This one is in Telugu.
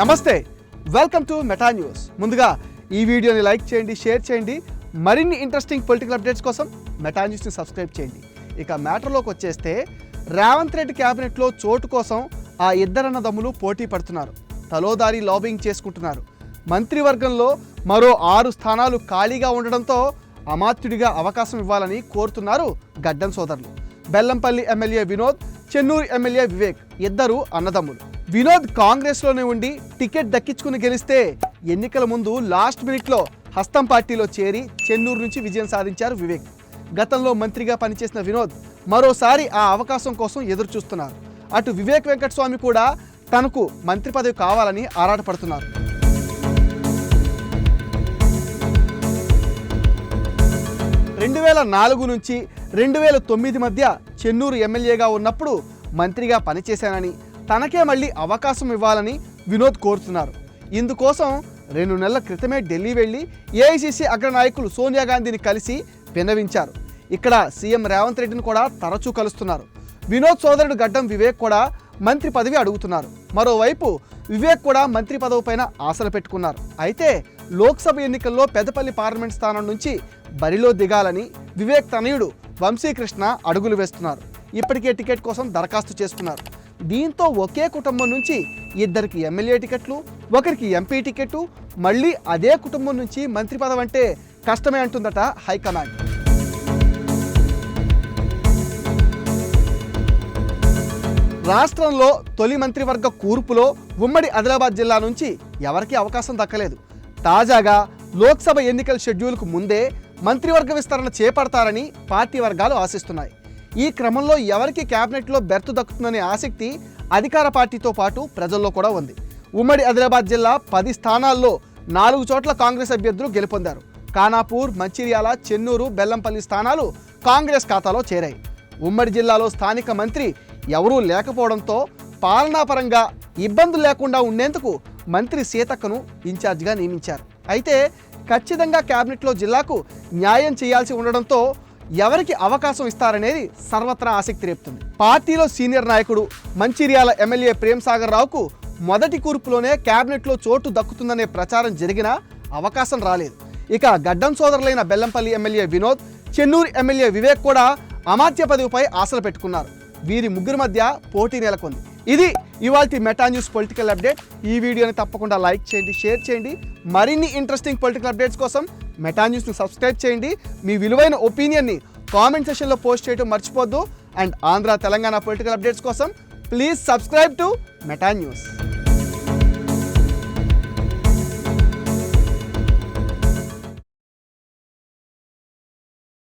నమస్తే వెల్కమ్ టు మెటా న్యూస్ ముందుగా ఈ వీడియోని లైక్ చేయండి షేర్ చేయండి. మరిన్ని ఇంట్రెస్టింగ్ పొలిటికల్ అప్డేట్స్ కోసం మెటా న్యూస్ని సబ్స్క్రైబ్ చేయండి. ఇక మ్యాటర్లోకి వచ్చేస్తే రేవంత్ రెడ్డి క్యాబినెట్లో చోటు కోసం ఆ ఇద్దరన్నదమ్ములు పోటీ పడుతున్నారు. తలోదారి లాబింగ్ చేసుకుంటున్నారు. మంత్రివర్గంలో మరో ఆరు స్థానాలు ఖాళీగా ఉండడంతో అమాత్యుడిగా అవకాశం ఇవ్వాలని కోరుతున్నారు గడ్డం సోదరులు. బెల్లంపల్లి ఎమ్మెల్యే వినోద్ చెన్నూరు ఎమ్మెల్యే వివేక్ ఇద్దరు అన్నదమ్ములు. వినోద్ కాంగ్రెస్లోనే ఉండి టికెట్ దక్కించుకుని గెలిస్తే ఎన్నికల ముందు లాస్ట్ మినిట్లో హస్తం పార్టీలో చేరి చెన్నూరు నుంచి విజయం సాధించారు వివేక్. గతంలో మంత్రిగా పనిచేసిన వినోద్ మరోసారి ఆ అవకాశం కోసం ఎదురు చూస్తున్నారు అటు వివేక్ వెంకటస్వామి కూడా తనకు మంత్రి పదవి కావాలని ఆరాటపడుతున్నారు. రెండు వేల నాలుగు నుంచి రెండు వేల తొమ్మిది మధ్య చెన్నూరు ఎమ్మెల్యేగా ఉన్నప్పుడు మంత్రిగా పనిచేశానని తనకే మళ్ళీ అవకాశం ఇవ్వాలని వినోద్ కోరుతున్నారు. ఇందుకోసం రెండు నెలల క్రితమే ఢిల్లీ వెళ్ళి ఏఐసిసి అగ్రనాయకులు సోనియా గాంధీని కలిసి విన్నవించారు. ఇక్కడ సీఎం రేవంత్ రెడ్డిని కూడా తరచూ కలుస్తున్నారు. వినోద్ సోదరుడు గడ్డం వివేక్ కూడా మంత్రి పదవి అడుగుతున్నారు. మరోవైపు వివేక్ కూడా మంత్రి పదవి పైన ఆశలు పెట్టుకున్నారు. అయితే లోక్సభ ఎన్నికల్లో పెద్దపల్లి పార్లమెంట్ స్థానం నుంచి బరిలో దిగాలని వివేక్ తనయుడు వంశీకృష్ణ అడుగులు వేస్తున్నారు. ఇప్పటికే టికెట్ కోసం దరఖాస్తు చేసుకున్నారు దీంతో ఒకే కుటుంబం నుంచి ఇద్దరికి ఎమ్మెల్యే టికెట్లు ఒకరికి ఎంపీ టికెట్టు మళ్ళీ అదే కుటుంబం నుంచి మంత్రి పదవి అంటే కష్టమే అంటుందట హైకమాండ్. రాష్ట్రంలో తొలి మంత్రివర్గ కూర్పులో ఉమ్మడి ఆదిలాబాద్ జిల్లా నుంచి ఎవరికీ అవకాశం దక్కలేదు. తాజాగా లోక్సభ ఎన్నికల షెడ్యూల్కు ముందే మంత్రివర్గ విస్తరణ చేపడతారని పార్టీ వర్గాలు ఆశిస్తున్నాయి. ఈ క్రమంలో ఎవరికి క్యాబినెట్లో బెర్తు దక్కుతుందనే ఆసక్తి అధికార పార్టీతో పాటు ప్రజల్లో కూడా ఉంది. ఉమ్మడి ఆదిలాబాద్ జిల్లా పది స్థానాల్లో నాలుగు చోట్ల కాంగ్రెస్ అభ్యర్థులు గెలుపొందారు. కానాపూర్ మంచిర్యాల చెన్నూరు బెల్లంపల్లి స్థానాలు కాంగ్రెస్ ఖాతాలో చేరాయి. ఉమ్మడి జిల్లాలో స్థానిక మంత్రి ఎవరూ లేకపోవడంతో పాలనాపరంగా ఇబ్బందులు లేకుండా ఉండేందుకు మంత్రి సీతక్కను ఇన్ఛార్జిగా నియమించారు. అయితే ఖచ్చితంగా క్యాబినెట్లో జిల్లాకు న్యాయం చేయాల్సి ఉండడంతో ఎవరికి అవకాశం ఇస్తారనేది సర్వత్రా ఆసక్తి రేపుతుంది. పార్టీలో సీనియర్ నాయకుడు మంచిర్యాల ఎమ్మెల్యే ప్రేమ్ సాగర్ రావుకు మొదటి కూర్పులోనే క్యాబినెట్లో చోటు దక్కుతుందనే ప్రచారం జరిగినా అవకాశం రాలేదు. ఇక గడ్డం సోదరులైన బెల్లంపల్లి ఎమ్మెల్యే వినోద్ చెన్నూరు ఎమ్మెల్యే వివేక్ కూడా అమాత్య పదవిపై ఆశలు పెట్టుకున్నారు. వీరి ముగ్గురు మధ్య పోటీ నెలకొంది. ఇది ఇవాల్టి మెటా న్యూస్ పొలిటికల్ అప్డేట్. ఈ వీడియోని తప్పకుండా లైక్ చేయండి షేర్ చేయండి. మరిన్ని ఇంట్రెస్టింగ్ పొలిటికల్ అప్డేట్స్ కోసం మెటాన్యూస్ని సబ్స్క్రైబ్ చేయండి. మీ విలువైన ఒపీనియన్ని కామెంట్ సెషన్లో పోస్ట్ చేయడం మర్చిపోద్దు. And Andhra Telangana political updates కోసం please subscribe to Meta news.